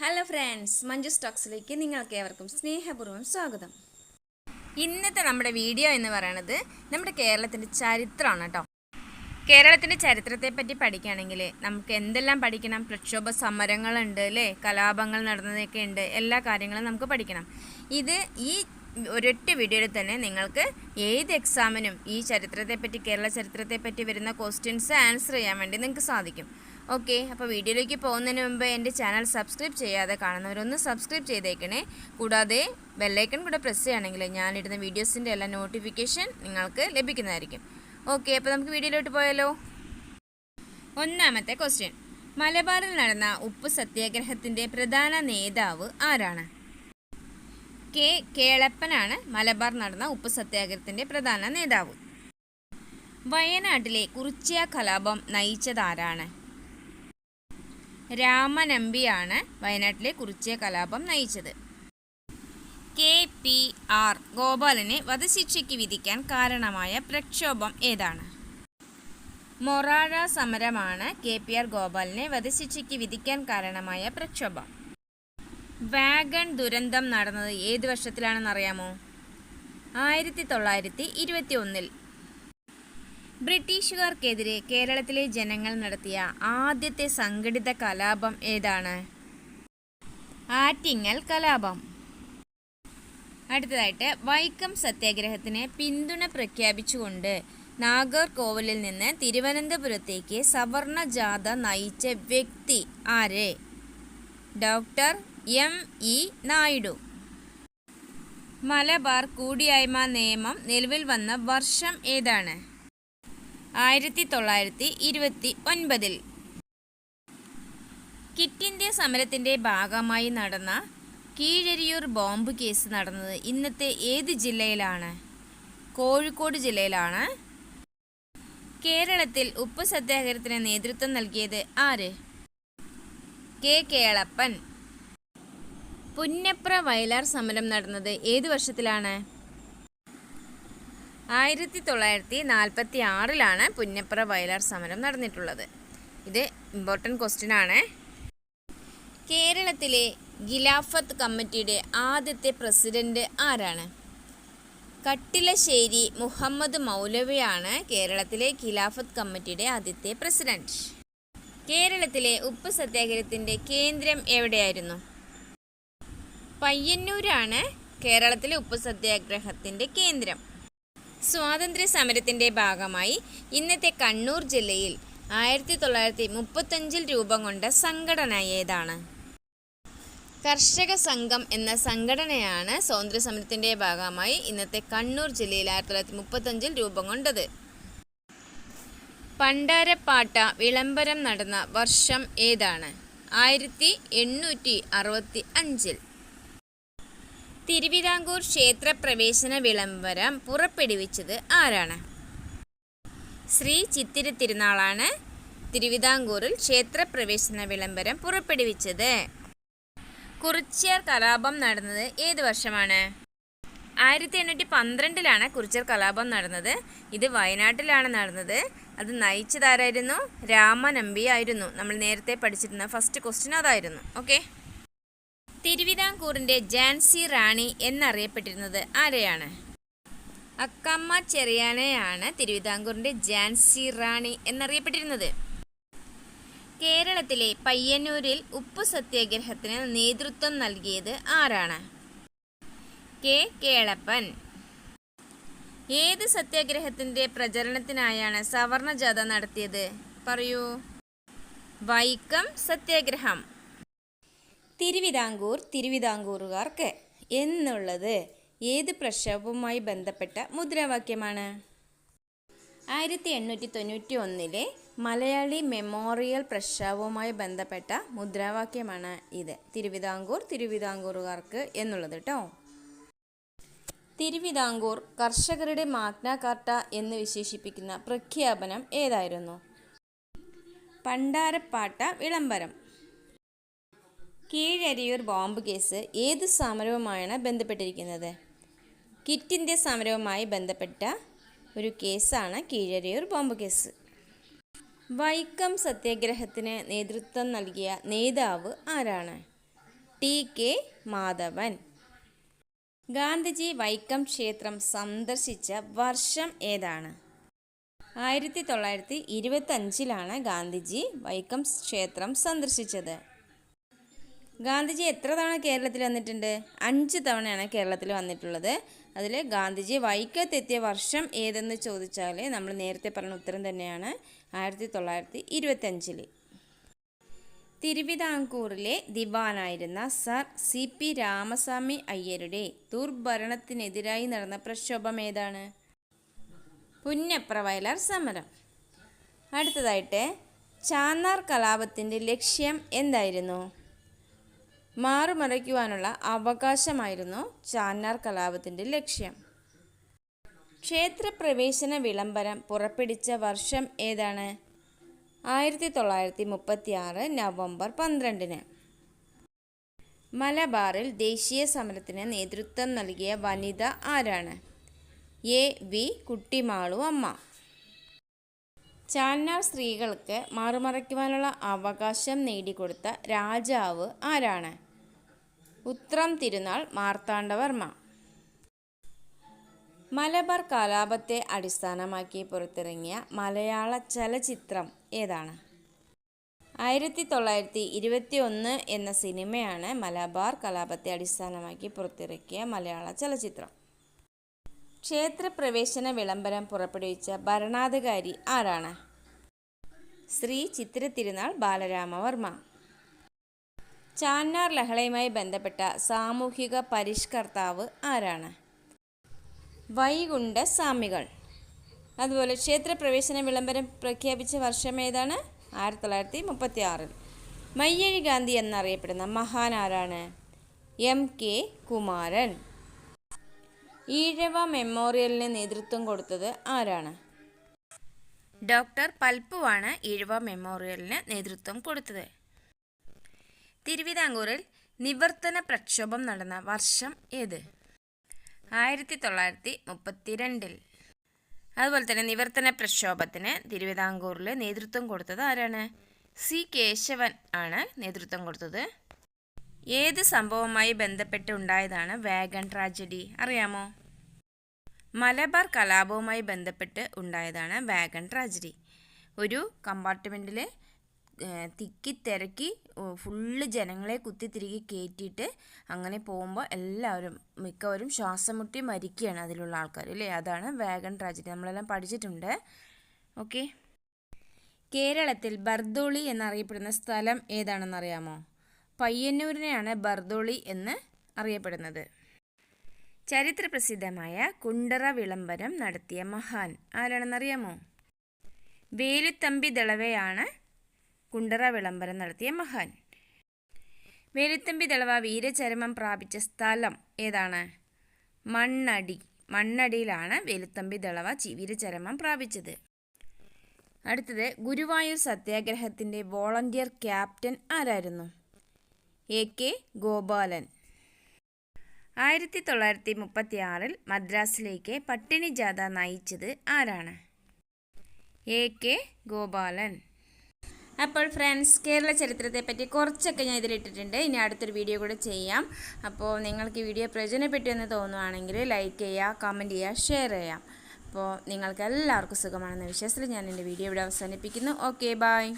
Hello friends Manju സ്റ്റോക്സിലേക്ക് നിങ്ങൾക്ക് ഏവർക്കും സ്നേഹപൂർവം സ്വാഗതം. ഇന്നത്തെ നമ്മുടെ വീഡിയോ എന്ന് പറയുന്നത് നമ്മുടെ കേരളത്തിന്റെ ചരിത്രമാണ് കേട്ടോ കേരളത്തിന്റെ ചരിത്രത്തെ പറ്റി പഠിക്കുകയാണെങ്കിൽ നമുക്ക് എന്തെല്ലാം പഠിക്കണം? പ്രക്ഷോഭ സമരങ്ങളുണ്ട് അല്ലേ കലാപങ്ങൾ നടന്നതൊക്കെ ഉണ്ട്. എല്ലാ കാര്യങ്ങളും നമുക്ക് പഠിക്കണം. ഇത് ഈ ഒരൊറ്റ വീഡിയോയിൽ തന്നെ നിങ്ങൾക്ക് ഏത് എക്സാമിനും ഈ ചരിത്രത്തെപ്പറ്റി കേരള ചരിത്രത്തെപ്പറ്റി വരുന്ന ക്വസ്റ്റ്യൻസ് ആൻസർ ചെയ്യാൻ വേണ്ടി നിങ്ങൾക്ക് സാധിക്കും. ഓക്കെ അപ്പോൾ വീഡിയോയിലേക്ക് പോകുന്നതിന് മുമ്പ് എന്റെ ചാനൽ സബ്സ്ക്രൈബ് ചെയ്യാതെ കാണുന്നവരൊന്ന് സബ്സ്ക്രൈബ് ചെയ്തേക്കണേ. കൂടാതെ ബെല്ലൈക്കൺ കൂടെ പ്രസ് ചെയ്യുകയാണെങ്കിൽ ഞാനിടുന്ന വീഡിയോസിന്റെ എല്ലാ നോട്ടിഫിക്കേഷൻ നിങ്ങൾക്ക് ലഭിക്കുന്നതായിരിക്കും. ഓക്കെ അപ്പോൾ നമുക്ക് വീഡിയോയിലോട്ട് പോയാലോ? ഒന്നാമത്തെ ക്വസ്റ്റ്യൻ മലബാറിൽ നടന്ന ഉപ്പ് സത്യാഗ്രഹത്തിന്റെ പ്രധാന നേതാവ് ആരാണ്? കെ കേളപ്പനാണ് മലബാർ നടന്ന ഉപ്പ് സത്യാഗ്രഹത്തിന്റെ പ്രധാന നേതാവ്. വയനാട്ടിലെ കുറിച്യ കലാപം നയിച്ചതാരാണ്? രാമനമ്പിയാണ് വയനാട്ടിലെ കുറിച്യ കലാപം നയിച്ചത്. കെ പി ആർ ഗോപാലനെ വധശിക്ഷയ്ക്ക് വിധിക്കാൻ കാരണമായ പ്രക്ഷോഭം ഏതാണ്? മൊറാഴ സമരമാണ് കെ പി ആർ ഗോപാലിനെ വധശിക്ഷയ്ക്ക് വിധിക്കാൻ കാരണമായ പ്രക്ഷോഭം. വാഗൺ ദുരന്തം നടന്നത് ഏത് വർഷത്തിലാണെന്ന് അറിയാമോ ആയിരത്തി തൊള്ളായിരത്തി ഇരുപത്തി ഒന്നിൽ ബ്രിട്ടീഷുകാർക്കെതിരെ കേരളത്തിലെ ജനങ്ങൾ നടത്തിയ ആദ്യത്തെ സംഘടിത കലാപം ഏതാണ്? ആറ്റിങ്ങൽ കലാപം. അടുത്തതായിട്ട് വൈക്കം സത്യാഗ്രഹത്തിന് പിന്തുണ പ്രഖ്യാപിച്ചുകൊണ്ട് നാഗർകോവിലിൽ നിന്ന് തിരുവനന്തപുരത്തേക്ക് സവർണ ജാഥ നയിച്ച വ്യക്തി ആര്? Doctor M. E. Naidu. Malabar കൂടിയായ്മ നിയമം നിലവിൽ വന്ന വർഷം ഏതാണ്? ആയിരത്തി തൊള്ളായിരത്തി ഇരുപത്തി ഒൻപതിൽ കിറ്റ് ഇന്ത്യ സമരത്തിന്റെ ഭാഗമായി നടന്ന കീഴരിയൂർ ബോംബ് കേസ് നടന്നത് ഇന്നത്തെ ഏത് ജില്ലയിലാണ്? കോഴിക്കോട് ജില്ലയിലാണ്. കേരളത്തിൽ ഉപ്പ് സത്യാഗ്രഹത്തിന് നേതൃത്വം നൽകിയത് ആര്? കെ കേളപ്പൻ. പുന്നപ്ര വയലാർ സമരം നടന്നത് ഏത് വർഷത്തിലാണ്? ആയിരത്തി തൊള്ളായിരത്തി നാൽപ്പത്തി ആറിലാണ് പുന്നപ്ര വയലാർ സമരം നടന്നിട്ടുള്ളത്. ഇത് ഇമ്പോർട്ടന്റ് ക്വസ്റ്റ്യൻ ആണ്. കേരളത്തിലെ ഗിലാഫത്ത് കമ്മിറ്റിയുടെ ആദ്യത്തെ പ്രസിഡന്റ് ആരാണ്? കട്ടിലശ്ശേരി മുഹമ്മദ് മൗലവിയാണ് കേരളത്തിലെ ഖിലാഫത്ത് കമ്മിറ്റിയുടെ ആദ്യത്തെ പ്രസിഡന്റ് കേരളത്തിലെ ഉപ്പ് സത്യാഗ്രഹത്തിന്റെ കേന്ദ്രം എവിടെയായിരുന്നു? പയ്യന്നൂരാണ് കേരളത്തിലെ ഉപ്പ് സത്യാഗ്രഹത്തിന്റെ കേന്ദ്രം. സ്വാതന്ത്ര്യ സമരത്തിന്റെ ഭാഗമായി ഇന്നത്തെ കണ്ണൂർ ജില്ലയിൽ ആയിരത്തി തൊള്ളായിരത്തി മുപ്പത്തഞ്ചിൽ രൂപം കൊണ്ട സംഘടന ഏതാണ്? കർഷക സംഘം എന്ന സംഘടനയാണ് സ്വാതന്ത്ര്യ സമരത്തിന്റെ ഭാഗമായി ഇന്നത്തെ കണ്ണൂർ ജില്ലയിൽ ആയിരത്തി തൊള്ളായിരത്തി മുപ്പത്തഞ്ചിൽ രൂപം കൊണ്ടത്. പണ്ടാരപ്പാട്ട വിളംബരം നടന്ന വർഷം ഏതാണ്? ആയിരത്തി എണ്ണൂറ്റി അറുപത്തി അഞ്ചിൽ തിരുവിതാംകൂർ ക്ഷേത്രപ്രവേശന വിളംബരം പുറപ്പെടുവിച്ചത് ആരാണ്? ശ്രീ ചിത്തിര തിരുനാളാണ് തിരുവിതാംകൂറിൽ ക്ഷേത്രപ്രവേശന വിളംബരം പുറപ്പെടുവിച്ചത്. കുറിച്യർ കലാപം നടന്നത് ഏത് വർഷമാണ്? ആയിരത്തി എണ്ണൂറ്റി പന്ത്രണ്ടിലാണ് കുറിച്യർ കലാപം നടന്നത്. ഇത് വയനാട്ടിലാണ് നടന്നത്. അത് നയിച്ചതാരായിരുന്നു? രാമനമ്പി ആയിരുന്നു നമ്മൾ നേരത്തെ പഠിച്ചിരുന്ന ഫസ്റ്റ് ക്വസ്റ്റ്യൻ അതായിരുന്നു. ഓക്കെ തിരുവിതാംകൂറിന്റെ ജാൻസി റാണി എന്നറിയപ്പെട്ടിരുന്നത് ആരെയാണ്? അക്കമ്മ ചെറിയാനെയാണ് തിരുവിതാംകൂറിന്റെ ജാൻസി റാണി എന്നറിയപ്പെട്ടിരുന്നത്. കേരളത്തിലെ പയ്യന്നൂരിൽ ഉപ്പു സത്യാഗ്രഹത്തിന് നേതൃത്വം നൽകിയത് ആരാണ്? കെ. കേളപ്പൻ. ഏത് സത്യാഗ്രഹത്തിന്റെ പ്രചരണത്തിനായാണ് സവർണ ജാഥ നടത്തിയത്? പറയൂ. വൈക്കം സത്യാഗ്രഹം. തിരുവിതാംകൂർ തിരുവിതാംകൂറുകാർക്ക് എന്നുള്ളത് ഏത് പ്രക്ഷോഭവുമായി ബന്ധപ്പെട്ട മുദ്രാവാക്യമാണ്? ആയിരത്തി എണ്ണൂറ്റി തൊണ്ണൂറ്റി ഒന്നിലെ മലയാളി മെമ്മോറിയൽ പ്രക്ഷോഭവുമായി ബന്ധപ്പെട്ട മുദ്രാവാക്യമാണ് ഇത്. തിരുവിതാംകൂർ തിരുവിതാംകൂറുകാർക്ക് എന്നുള്ളത് കേട്ടോ തിരുവിതാംകൂർ കർഷകരുടെ മാഗ്ന കാർട്ട എന്ന് വിശേഷിപ്പിക്കുന്ന പ്രഖ്യാപനം ഏതായിരുന്നു? പണ്ടാരപ്പാട്ട വിളംബരം. കീഴരിയൂർ ബോംബ് കേസ് ഏത് സമരവുമായാണ് ബന്ധപ്പെട്ടിരിക്കുന്നത്? കിറ്റ് ഇന്ത്യ സമരവുമായി ബന്ധപ്പെട്ട ഒരു കേസാണ് കീഴരിയൂർ ബോംബ് കേസ്. വൈക്കം സത്യാഗ്രഹത്തിന് നേതൃത്വം നൽകിയ നേതാവ് ആരാണ്? T K Madhavan. Gandhiji Vaikom ക്ഷേത്രം സന്ദർശിച്ച വർഷം ഏതാണ്? ആയിരത്തി തൊള്ളായിരത്തി ഇരുപത്തഞ്ചിലാണ് ഗാന്ധിജി വൈക്കം ക്ഷേത്രം സന്ദർശിച്ചത്. ഗാന്ധിജി എത്ര തവണ കേരളത്തിൽ വന്നിട്ടുണ്ട്? അഞ്ച് തവണയാണ് കേരളത്തിൽ വന്നിട്ടുള്ളത്. അതിൽ ഗാന്ധിജി വൈക്കത്തെത്തിയ വർഷം ഏതെന്ന് ചോദിച്ചാൽ നമ്മൾ നേരത്തെ പറഞ്ഞ ഉത്തരം തന്നെയാണ്. ആയിരത്തി തൊള്ളായിരത്തി ഇരുപത്തഞ്ചിൽ തിരുവിതാംകൂറിലെ ദിവാനായിരുന്ന സർ സി പി രാമസ്വാമി അയ്യരുടെ ദുർഭരണത്തിനെതിരായി നടന്ന പ്രക്ഷോഭം ഏതാണ്? പുന്നപ്ര വയലാർ സമരം. അടുത്തതായിട്ട് ചാന്നാർ കലാപത്തിന്റെ ലക്ഷ്യം എന്തായിരുന്നു? മാറുമറയ്ക്കുവാനുള്ള അവകാശമായിരുന്നു ചാന്നാർ കലാപത്തിന്റെ ലക്ഷ്യം. ക്ഷേത്രപ്രവേശന വിളംബരം പുറപ്പെടുവിച്ച വർഷം ഏതാണ്? ആയിരത്തി തൊള്ളായിരത്തി മുപ്പത്തി ആറ് നവംബർ പന്ത്രണ്ടിന്. മലബാറിൽ ദേശീയ സമരത്തിന് നേതൃത്വം നൽകിയ വനിത ആരാണ്? എ. വി. കുട്ടിമാളു അമ്മ. ചാന്നാർ സ്ത്രീകൾക്ക് മാറുമറയ്ക്കുവാനുള്ള അവകാശം നേടിക്കൊടുത്ത രാജാവ് ആരാണ്? ഉത്രം തിരുനാൾ മാർത്താണ്ഡവർമ്മ. മലബാർ കലാപത്തെ അടിസ്ഥാനമാക്കി പുറത്തിറങ്ങിയ മലയാള ചലച്ചിത്രം ഏതാണ്? ആയിരത്തി തൊള്ളായിരത്തി ഇരുപത്തി ഒന്ന് എന്ന സിനിമയാണ് മലബാർ കലാപത്തെ അടിസ്ഥാനമാക്കി പുറത്തിറക്കിയ മലയാള ചലച്ചിത്രം. ക്ഷേത്രപ്രവേശന വിളംബരം പുറപ്പെടുവിച്ച ഭരണാധികാരി ആരാണ്? ശ്രീ ചിത്ര തിരുനാൾ ബാലരാമവർമ്മ. ചാന്നാർ ലഹളയുമായി ബന്ധപ്പെട്ട സാമൂഹിക പരിഷ്കർത്താവ് ആരാണ്? വൈകുണ്ഠ സ്വാമികൾ. അതുപോലെ ക്ഷേത്രപ്രവേശന വിളംബരം പ്രഖ്യാപിച്ച വർഷം ഏതാണ്? ആയിരത്തി തൊള്ളായിരത്തി മുപ്പത്തി ആറിൽ മയ്യഴി ഗാന്ധി എന്നറിയപ്പെടുന്ന മഹാൻ ആരാണ്? M K Kumaran. ഈഴവ മെമ്മോറിയലിന് നേതൃത്വം കൊടുത്തത് ആരാണ്? ഡോക്ടർ പൽപ്പുവാണ് ഈഴവ മെമ്മോറിയലിന് നേതൃത്വം കൊടുത്തത്. തിരുവിതാംകൂറിൽ നിവർത്തന പ്രക്ഷോഭം നടന്ന വർഷം ഏത്? ആയിരത്തി തൊള്ളായിരത്തി മുപ്പത്തിരണ്ടിൽ അതുപോലെ തന്നെ നിവർത്തന പ്രക്ഷോഭത്തിന് തിരുവിതാംകൂറിൽ നേതൃത്വം കൊടുത്തത് ആരാണ്? സി കേശവൻ ആണ് നേതൃത്വം കൊടുത്തത്. ഏത് സംഭവവുമായി ബന്ധപ്പെട്ട് ഉണ്ടായതാണ് വാഗൺ ട്രാജഡി? അറിയാമോ? മലബാർ കലാപവുമായി ബന്ധപ്പെട്ട് ഉണ്ടായതാണ് വാഗൺ ട്രാജഡി. ഒരു കമ്പാർട്ട്മെന്റിൽ തിക്കി തിരക്കി ഫുള്ള് ജനങ്ങളെ കുത്തി തിരികെ കയറ്റിയിട്ട് അങ്ങനെ പോകുമ്പോൾ എല്ലാവരും മിക്കവരും ശ്വാസം മുട്ടി മരിക്കുകയാണ് അതിലുള്ള ആൾക്കാർ അല്ലേ? അതാണ് വാഗൺ ട്രാജഡി. നമ്മളെല്ലാം പഠിച്ചിട്ടുണ്ട്. ഓക്കെ. കേരളത്തിൽ ബർദോളി എന്നറിയപ്പെടുന്ന സ്ഥലം ഏതാണെന്നറിയാമോ? പയ്യന്നൂരിനെയാണ് ബർദോളി എന്ന് അറിയപ്പെടുന്നത്. ചരിത്രപ്രസിദ്ധമായ കുണ്ടറ വിളംബരം നടത്തിയ മഹാൻ ആരാണെന്നറിയാമോ? വേലുത്തമ്പി ദളവയാണ് കുണ്ടറ വിളംബരം നടത്തിയ മഹാൻ. വേലുത്തമ്പി ദളവ വീരചരമം പ്രാപിച്ച സ്ഥലം ഏതാണ്? മണ്ണടി. മണ്ണടിയിലാണ് വേലുത്തമ്പി ദളവ വീരചരമം പ്രാപിച്ചത്. അടുത്തത് ഗുരുവായൂർ സത്യാഗ്രഹത്തിന്റെ വോളണ്ടിയർ ക്യാപ്റ്റൻ ആരായിരുന്നു? A K Gopalan. ആയിരത്തി തൊള്ളായിരത്തി മുപ്പത്തി ആറിൽ മദ്രാസിലേക്ക് പട്ടിണി ജാഥ നയിച്ചത് ആരാണ്? A K Gopalan. അപ്പോൾ ഫ്രണ്ട്സ് കേരള ചരിത്രത്തെ പറ്റി കുറച്ചൊക്കെ ഞാൻ ഇതിലിട്ടിട്ടുണ്ട്. ഇനി അടുത്തൊരു വീഡിയോ കൂടെ ചെയ്യാം. അപ്പോൾ നിങ്ങൾക്ക് ഈ വീഡിയോ പ്രയോജനപ്പെട്ടു എന്ന് തോന്നുവാണെങ്കിൽ ലൈക്ക് ചെയ്യുക കമന്റ് ചെയ്യുക ഷെയർ ചെയ്യാം അപ്പോൾ നിങ്ങൾക്ക് എല്ലാവർക്കും സുഖമാണെന്ന വിശ്വാസത്തിൽ ഞാൻ എന്റെ വീഡിയോ ഇവിടെ അവസാനിപ്പിക്കുന്നു. Okay bye